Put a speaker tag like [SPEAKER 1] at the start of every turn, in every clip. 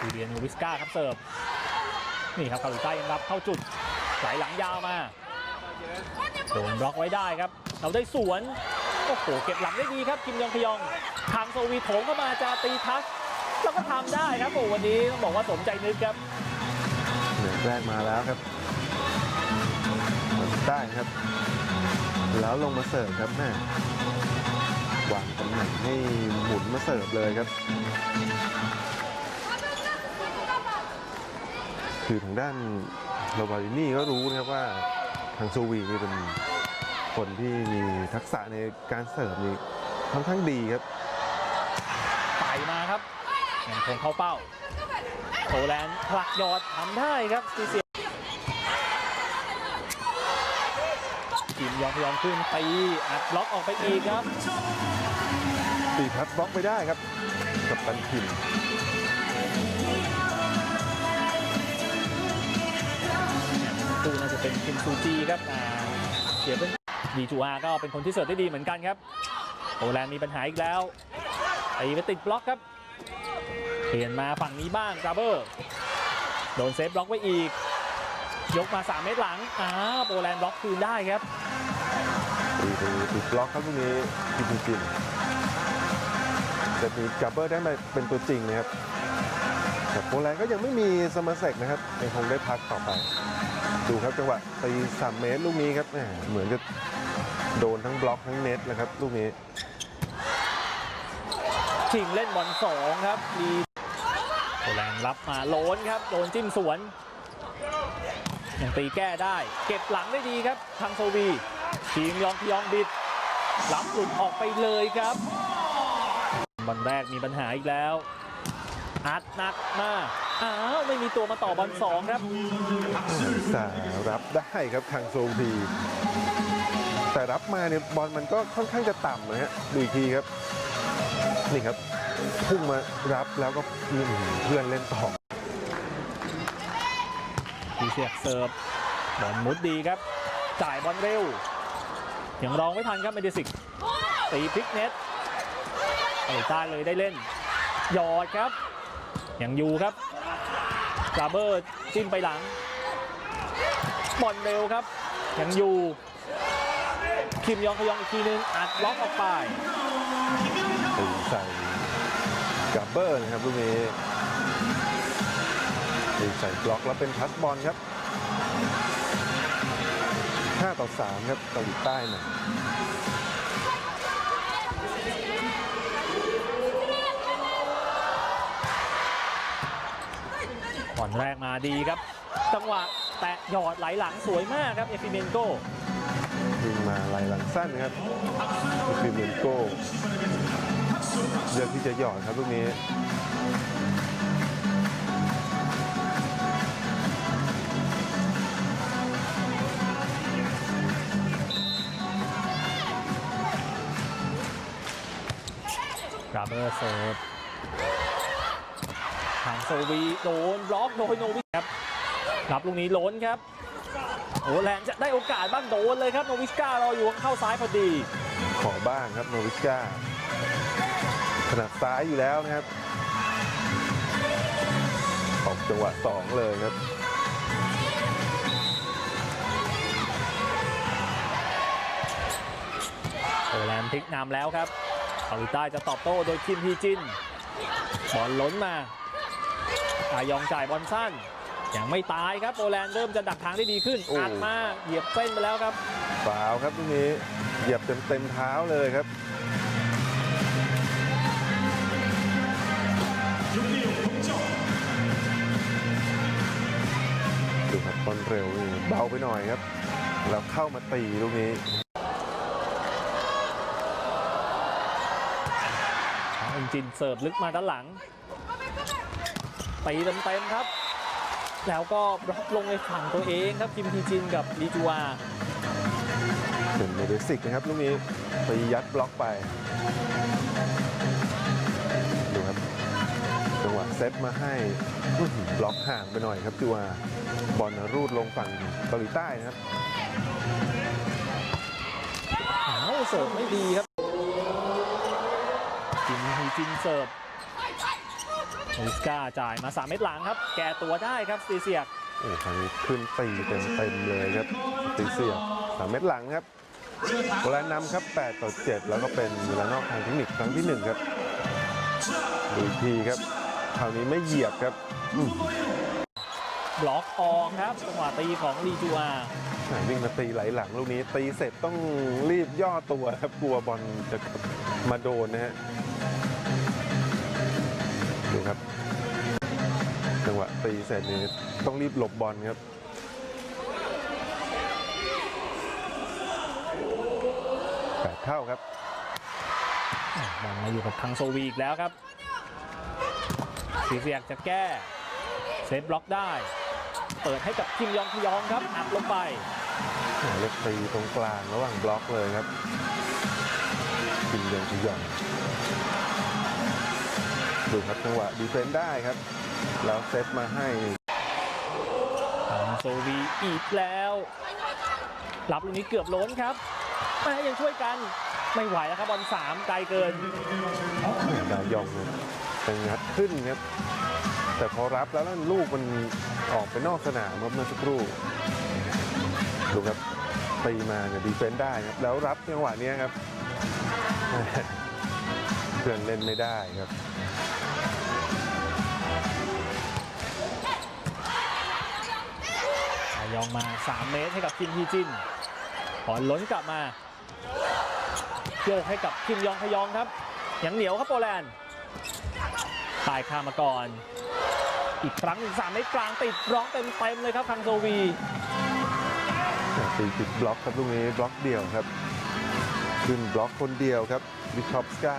[SPEAKER 1] อีเดียนวิสกาครับเสิร์ฟนี่ครับเกาหลีใต้ยังรับเข้าจุดไหลหลังยาวมาโดนบล็อกไว้ได้ครับ เราได้สวนโอ้โหเก็บหลังได้ดีครับคิมยองพยองทางโซวีโถงเข้ามาจะตีทัชแล้วก็ทำได้ครับโอ้วันนี้ต้องบอกว่าสมใจนึกครับ
[SPEAKER 2] เหนือแรกมาแล้วครับได้ครับ แล้วลงมาเสิร์ฟครับแม่วางตำแหน่งให้หมุนมาเสิร์ฟเลยครับ คือทางด้านโรบารินี่ก็รู้นะครับว่าทางซูวีนี่เป็นคนที่มีทักษะในการเสิร์ฟนี่ค่อนข้างดีครับ
[SPEAKER 1] ไปมาครับยังคงเข้าเป้าโปแลนด์ผลักยอดทำได้ครับซีเซียทีมยองพยองขึ้นตีอัดบล็อกออกไปอีกครับ
[SPEAKER 2] ตีพัดบล็อกไม่ได้ครับ กับตันทิม
[SPEAKER 1] จีครับอ่าเสียเป็นดีจูอาก็เป็นคนที่เสิร์ฟได้ดีเหมือนกันครับโปแลนด์มีปัญหาอีกแล้วตีไปติดบล็อกครับเปลี่ยนมาฝั่งนี้บ้างกราเบอร์โดนเซฟบล็อกไว้อีก ยกมา 3 เมตรหลังอ้าโปแลนด์บล็อกคืนได้ครับ
[SPEAKER 2] ตีไปติดบล็อกครับลูกนี้ทิมจิมแต่มีกับบเบอร์ได้มาเป็นตัวจริงนะครับ แต่โปแลนด์ก็ยังไม่มีสมาเซกนะครับยังคงได้พักต่อไป ดูครับจังหวะตีสามเมตรลูกนี้ครับแหมเหมือนจะโดนทั้งบล็อกทั้งเน็ตเลยครับลูกนี้
[SPEAKER 1] ชิงเล่นบอลสองครับมีโปแลนด์รับมาโลนครับโดนจิ้มสวนยังตีแก้ได้ เก็บหลังได้ดีครับทางโซวีทีมยองพยองบิดรับหลุดออกไปเลยครับบอลแรกมีปัญหาอีกแล้ว อัดหนักมาอ้าวไม่มีตัวมาต่อบอลสองครับ
[SPEAKER 2] สารับได้ครับทางโซลทีแต่รับมาเนี่ยบอลมันก็ค่อนข้างจะต่ำนะฮะดูอีกทีครับ นี่ครับพุ่งมารับแล้วก็อื้อหือเพื่อนเล่นต่อ
[SPEAKER 1] ทีเสียกเสิร์ฟบอลมุดดีครับ จ่ายบอลเร็วยังรองไม่ทันครับเมดิสิกตีพลิกเน็ตเอใต้เลยได้เล่นหยอดครับ ยังอยู่ครับกราเบอร์จิ้มไปหลังบอลเร็วครับ ยังอยู่ คิมยองขยองอีกทีนึง อัดล็อกออกไป
[SPEAKER 2] ตีใส่กับเบอร์นะครับลูกนี้ตีใส่บล็อกแล้วเป็นทัชบอลครับ5ต่อ3ครับเกาหลีใต้นะ
[SPEAKER 1] บ อลแรกมาดีครับ จังหวะแตะหยอดไหลหลังสวยมากครับเอฟิเมนโก
[SPEAKER 2] ยิงมาไหลหลังสั้นนะครับฟิเมนโกเลือกที่จะหยอดครับลูกนี้
[SPEAKER 1] กราเบอร์เซิร์ฟทาง โซวีโดนบล็อกโดยโนวิครับรับลูกนี้ล้นครับโอ้แลนด์จะได้โอกาสบ้างโดนเลยครับโนวิสการออยู่เข้าซ้ายพอดี
[SPEAKER 2] ขอบ้างครับโนวิสกาถนัดซ้ายอยู่แล้วนะครับออกจังหวะสองเลยครับ
[SPEAKER 1] โอแลนด์พลิกนำแล้วครับเกาหลีใต้จะตอบโต้โดยคิมฮีจินบอลล้นมา อายองจ่ายบอลสั้นยังไม่ตายครับโปแลนด์เริ่มจะดักทางได้ดีขึ้น
[SPEAKER 2] โอ้
[SPEAKER 1] อัดมาเหยียบเส้นไปแล้วครับ
[SPEAKER 2] ฟาวครับลูกนี้เหยียบเต็มเต็มๆเท้าเลยครับดูครับบอลเร็วนี่เบาไปหน่อยครับ แล้วเข้ามาตีลูกนี้
[SPEAKER 1] ทางอินจินเสิร์ฟลึกมาด้านหลัง ตีเต็มๆครับ แล้วก็บล็อกลงในฝั่งตัวเองครับคิมฮีจินกับลีจูอา
[SPEAKER 2] เป็นเมเดสิกนะครับลูกนี้ไปยัดบล็อกไปดูครับจังหวะเซตมาให้อื้อหือบล็อกห่างไปหน่อยครับจัวาบอลรูดลงฝั่งเกาหลีใต้นะครับ
[SPEAKER 1] อ้าวเสิร์ฟไม่ดีครับคิมฮีจินเสิร์ฟ ลิสกาจ่ายมา3เม็ดหลังครับ แก้ตัวได้ครับสตีเซียก
[SPEAKER 2] โอ้ครั้งนี้ขึ้นตีเต็มเต็มๆเลยครับตีเสียสามเม็ดหลังครับโบราณนำครับ8ต่อ7แล้วก็เป็นเวลานอกทางเทคนิคครั้งที่1ครับดูอีกทีครับคราวนี้ไม่เหยียบครับอืม
[SPEAKER 1] บล็อกอองครับจังหวะตีของลีจูอา
[SPEAKER 2] แหม่วิ่งมาตีไหลหลังลูกนี้ตีเสร็จต้องรีบย่อตัวครับกลัวบอลจะมาโดนนะฮะ ตีเสร็จนี่ต้องรีบหลบบอลครับแปดเท่าครับ
[SPEAKER 1] บอลมาอยู่กับทางโซวีอีกแล้วครับสตีเซียกจะแก้เซฟบล็อกได้ เปิดให้กับคิมยองพยองครับอัดลงไป
[SPEAKER 2] เล็กตีตรงกลางระหว่างบล็อกเลยครับกินเดินขย่อนดูครับจังหวะดีเฟนต์ได้ครับ แล้วเซตมาให้
[SPEAKER 1] ทางโซวีอีกแล้ว รับลูกนี้เกือบล้นครับแม่ยังช่วยกันไม่ไหวแล้วครับบอลสามไกลเกิน
[SPEAKER 2] ดายองเนี่ยเป็นงัดขึ้นครับ แต่พอรับแล้วนั่นลูกมันออกไปนอกสนามครับเมื่อสักครู่ดูครับตีมาเนี่ยดีเฟนต์ได้ครับ แล้วรับจังหวะเนี้ยครับเพื่อนเล่นไม่ได้ครับ
[SPEAKER 1] ยองมา 3 เมตรให้กับคิมฮีจินบอลล้นกลับมาโยกให้กับคิมยองพยองครับ ยังเหนียวครับโปแลนด์ตายคามาก่อน อีกครั้งหนึ่งสามเมตรกลางติดร้องเต็มเต็มเลยครับทางโซวี
[SPEAKER 2] ตีติดบล็อกครับลูกนี้บล็อกเดียวครับ ขึ้นบล็อกคนเดียวครับวิชอปสกา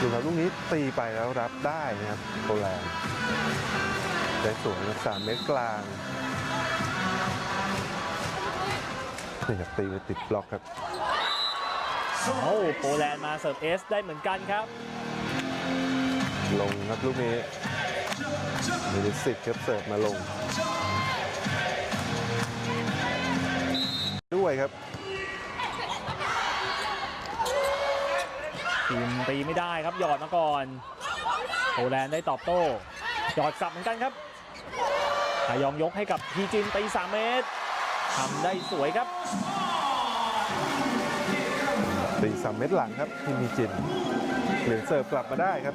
[SPEAKER 2] ดูครับลูกนี้ตีไปแล้วรับได้นะครับโปแลนด์ ได้สวยนะสามเมตรกลางนี่ครับตีไปติดบล็อกครับ
[SPEAKER 1] โอ้โปแลนด์มาเสิร์ฟเอสได้เหมือนกันครับ
[SPEAKER 2] ลงครับลูกนี้เมดิสิกครับเสิร์ฟมาลง ด้วยครับ
[SPEAKER 1] ทีมตีไม่ได้ครับหยอดมาก่อนโปแลนด์ได้ตอบโต้หยอดกลับเหมือนกันครับ อายองยกให้กับฮีจินตี3เมตรทำได้สวยครับ
[SPEAKER 2] ตีสามเม็ดหลังครับที่มีจินเปลี่ยนเสิร์ฟกลับมาได้ครับ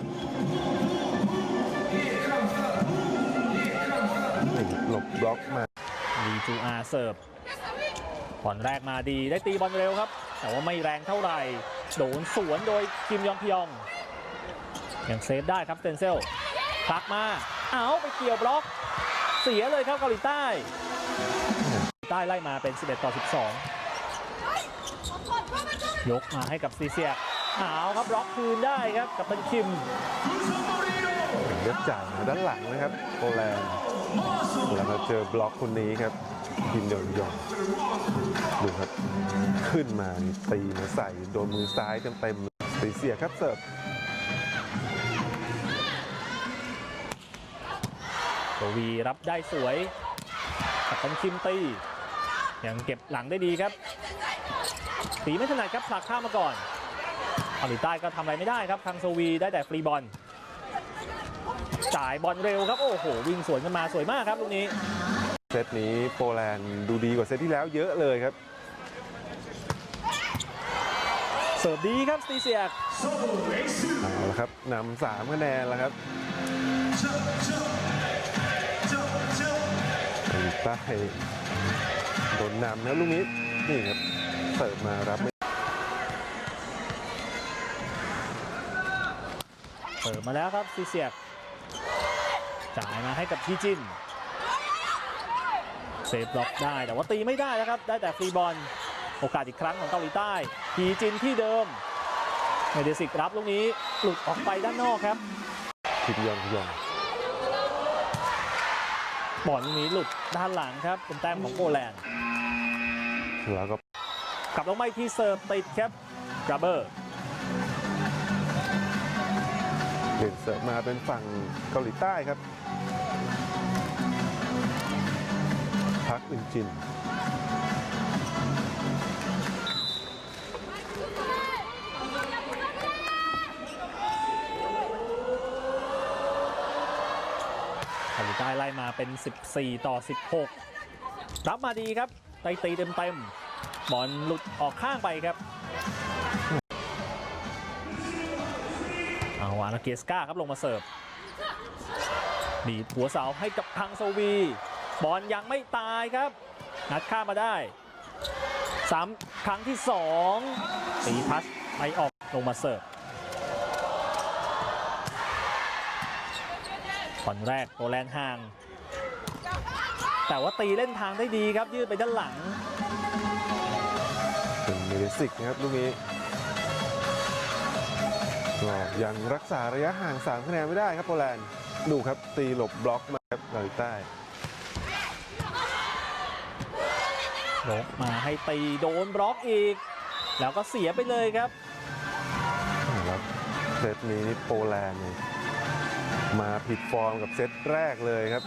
[SPEAKER 2] นี่ครับหลบบล็อกมา
[SPEAKER 1] ลีจูอาเสิร์ฟบอลแรกมาดีได้ตีบอลเร็วครับ แต่ว่าไม่แรงเท่าไหร่โดนสวนโดยคิมยองพยองยังเซฟได้ครับสเตนเซลพลักมา เอาไปเกี่ยวบล็อก เสียเลยครับเกาหลีใต้ใต้ไล่มาเป็น 11 ต่อ 12 ยกมาให้กับซีเซียกเอาครับบล็อกคืนได้ครับกับทันคิม
[SPEAKER 2] เลือจ่ายมาด้านหลังนะครับโปแลนด์แล้วมาเจอบล็อกคนนี้ครับทีมเดยองดูครับ ขึ้นมาตีมาใส่โดนมือซ้ายเต็มๆตีเสียครับเสิร์ฟ
[SPEAKER 1] โซวีรับได้สวยกับทันคิมตียังเก็บหลังได้ดีครับตีไม่ถนัดครับผลักข้ามมาก่อนเกาหลีใต้ก็ทำอะไรไม่ได้ครับทางโซวีได้แต่ฟรีบอลจ่ายบอลเร็วครับ โอ้โห วิ่งสวนกันมาสวยมากครับลูกนี้
[SPEAKER 2] เซตนี้โปแลนด์ดูดีกว่าเซตที่แล้วเยอะเลยครับ
[SPEAKER 1] เสิร์ฟดีครับสตีเซียก
[SPEAKER 2] เอาละครับนำสามคะแนนแล้วครับ เกาหลีใต้โดนนำนะลูกนี้นี่ครับเสิร์ฟมารับไม่
[SPEAKER 1] เสิร์ฟมาแล้วครับสตีเซียกจ่ายมาให้กับทีจินเซฟบล็อกได้แต่ว่าตีไม่ได้แล้วครับ ได้แต่ฟรีบอลโอกาสอีกครั้งของเกาหลีใต้ทีจินที่เดิมเมเดสิกรับลูกนี้หลุดออกไปด้านนอกครับ
[SPEAKER 2] คิมยองยอง
[SPEAKER 1] บอลลูกนี้หลุดด้านหลังครับเป็นแต้มของโปแลนด์
[SPEAKER 2] แล้วก็
[SPEAKER 1] กลับลงมาอีกที่เสิร์ฟติดครับกราเบอร์
[SPEAKER 2] เปลี่ยนเสิร์ฟมาเป็นฝั่งเกาหลีใต้ครับพักอึนจิน
[SPEAKER 1] ล่มาเป็น 14 ต่อ 16 รับมาดีครับไตตีเต็มๆบอลหลุดออกข้างไปครับเอาวานาเกสกาครับลงมาเสิร์ฟดีหัวเสาให้กับทางโซวีบอลยังไม่ตายครับ นัดข้ามาได้ซ้ำครั้งที่2ตีพัสไปออกลงมาเสิร์ฟ บอลแรกโปแลนด์ห่าง แต่ว่าตีเล่นทางได้ดีครับยืดไปด้านหลัง
[SPEAKER 2] เป็นเมเดสิกนะครับลูกนี้ก็ยังรักษาระยะห่าง 3 คะแนนไม่ได้ครับโปแลนด์ดูครับตีหลบบล็อกมาครับเกาหลีใต้
[SPEAKER 1] ยกมาให้ตีโดนบล็อกอีก แล้วก็เสียไปเลยครับ
[SPEAKER 2] แล้วเซตนี้นี่โปแลนด์เนี่ย มาผิดฟอร์มกับเซตแรกเลยครับ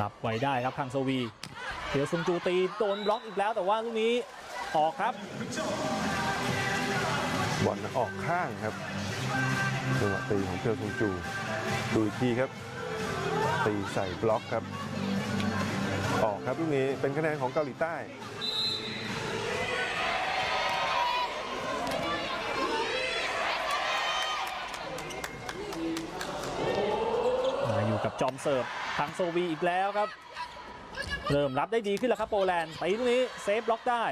[SPEAKER 1] รับไว้ได้ครับคังโซวีเทียวซุงจูตีโดนบล็อกอีกแล้วแต่ว่าลูกนี้ออกครับ
[SPEAKER 2] บอลออกข้างครับจังหวะตีของเพียวซุงจู ดูอีกทีครับ ตีใส่บล็อกครับ ออกครับลูกนี้เป็นคะแนนของเกาหลีใต้
[SPEAKER 1] มาอยู่ กับจอมเสิร์ฟทางโซวีอีกแล้วครับ เริ่มรับได้ดีขึ้นแล้วครับโปแลนด์ตีลูกนี้เซฟล็อกได้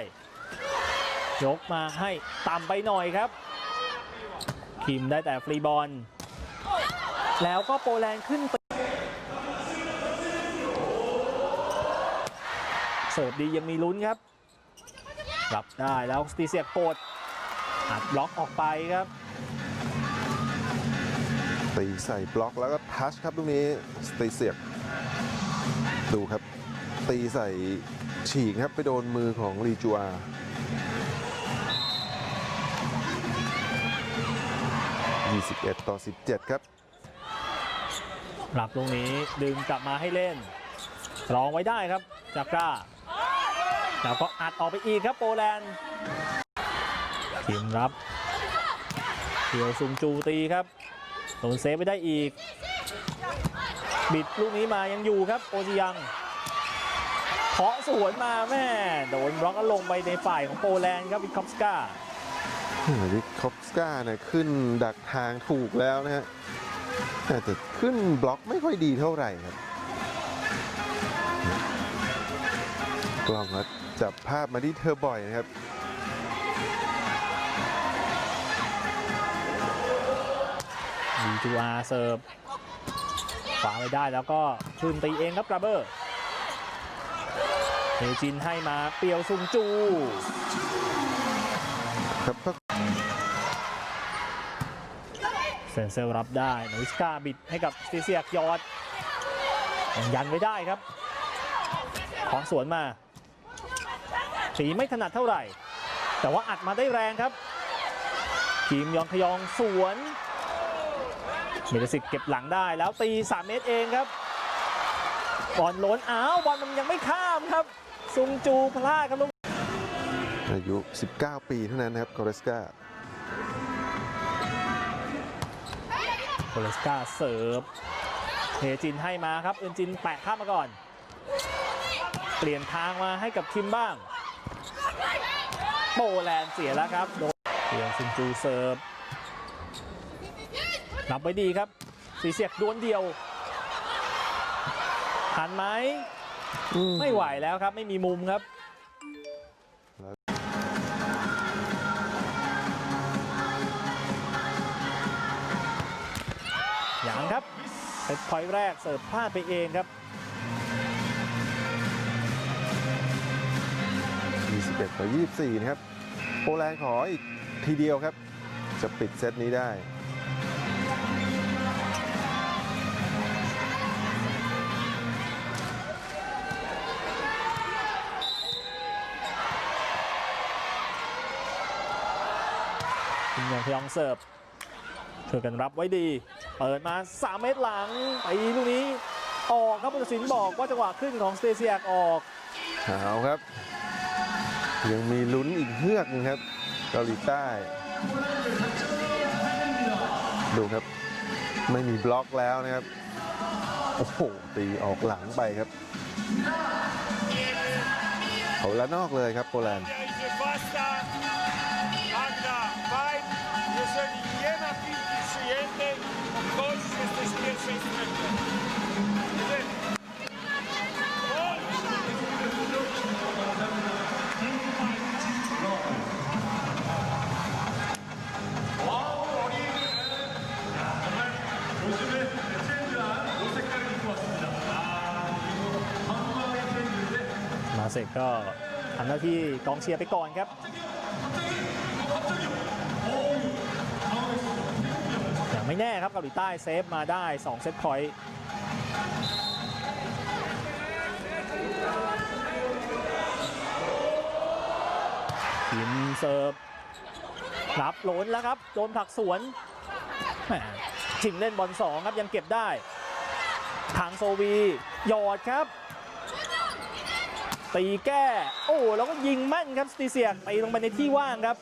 [SPEAKER 1] ยกมาให้ต่ำไปหน่อยครับ คิมได้แต่ฟรีบอล แล้วก็โปแลนด์ขึ้นเสิร์ฟดียังมีลุ้นครับรับได้แล้วสตีเซียกโปดอัดบล็อกออกไปครับ
[SPEAKER 2] ตีใส่บล็อกแล้วก็ทัชครับลูกนี้ตีเซียกดูครับ ตีใส่ฉีกครับไปโดนมือของลีจัว21 ต่อ 17 ครับ
[SPEAKER 1] รับตรงนี้ดึงกลับมาให้เล่นรองไว้ได้ครับจากกร้าแล้วก็อัดออกไปอีกครับโปแลนด์ทีมรับเดียวซุงจูตีครับ โดนเซฟไปได้อีก บิดลูกนี้มายังอยู่ครับโอจิยังเคาะสวนมาแม่โดนบล็อกแล้วลงไปในฝ่ายของโปแลนด์ครับวิคอฟสกา
[SPEAKER 2] วิคอปสกาเนี่ยขึ้นดักทางถูกแล้วนะฮะแต่ขึ้นบล็อกไม่ค่อยดีเท่าไหร่ครับกล้องจับภาพมาที่เธอบ่อยนะครับ
[SPEAKER 1] ดีจูอาเสิร์ฟขวาไว้ได้แล้วก็ขึ้นตีเองครับกราเบอร์เฮจินให้มาเปียวซุงจู
[SPEAKER 2] ครับก็
[SPEAKER 1] เซนเซลรับได้นวิสกาบิดให้กับสตีเซียกยอด ยันไว้ได้ครับ ขอสวนมาตีไม่ถนัดเท่าไหร่ แต่ว่าอัดมาได้แรงครับทีมยองขยองสวน เมดสิกเก็บหลังได้แล้วตี 3 เมตรเองครับบอลล้นอ้าวบอลมันยังไม่ข้ามครับ ซุงจูพลาดครับลูก
[SPEAKER 2] อายุ 19 ปีเท่านั้นนะครับกอร์สกา
[SPEAKER 1] โคเลสกาเสิร์ฟเฮจินให้มาครับเอินจินแปะข้ามมาก่อน เปลี่ยนทางมาให้กับคิมบ้าง โปแลนด์เสียแล้วครับโดนเดียวซินจูเสิร์ฟ รับไว้ดีครับ สีเสียกดวลเดียวทันไหมไม่ไหวแล้วครับ ไม่มีมุมครับอย่างครับเซตพอยต์แรกเสิร์ฟพลาดไปเองครับ
[SPEAKER 2] 21ต่อ24 นะครับ โปแลนด์ขออีกทีเดียวครับ จะปิดเซตนี้ได้
[SPEAKER 1] ยองเสิร์ฟช่วยกันรับไว้ดี เปิดมา 3 เมตรหลังตีลูกนี้ ออกครับผู้ตัดสินบอกว่าจังหวะขึ้นของสเตเซียกออก
[SPEAKER 2] เอาครับ ยังมีลุ้นอีกเฮือกนึงครับเกาหลีใต้ ดูครับ ไม่มีบล็อกแล้วนะครับ โอ้โห ตีออกหลังไปครับเอาละนอกเลยครับโปแลนด์
[SPEAKER 1] มาเสร็จก็ทำหน้าที่กองเชียร์ไปก่อนครับ ไม่แน่ครับเกาหลีใต้เซฟมาได้ 2 เซตพอยต์ทีมเซิร์ฟรับหลนแล้วครับ โดนผักสวนชิงเล่นบอลสองครับยังเก็บได้ ทางโซวีหยอดครับ ตีแก้ โอ้ แล้วก็ยิงแม่นครับสตีเซียกตีลงไปในที่ว่างครับ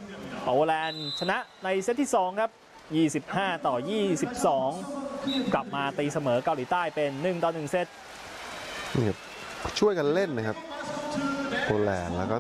[SPEAKER 1] โปแลนด์ชนะในเซตที่ 2 ครับ 25 ต่อ 22 กลับมาตีเสมอเกาหลีใต้เป็น 1 ต่อ 1 เซต
[SPEAKER 2] นี่ครับช่วยกันเล่นนะครับโปแลนด์แล้วก็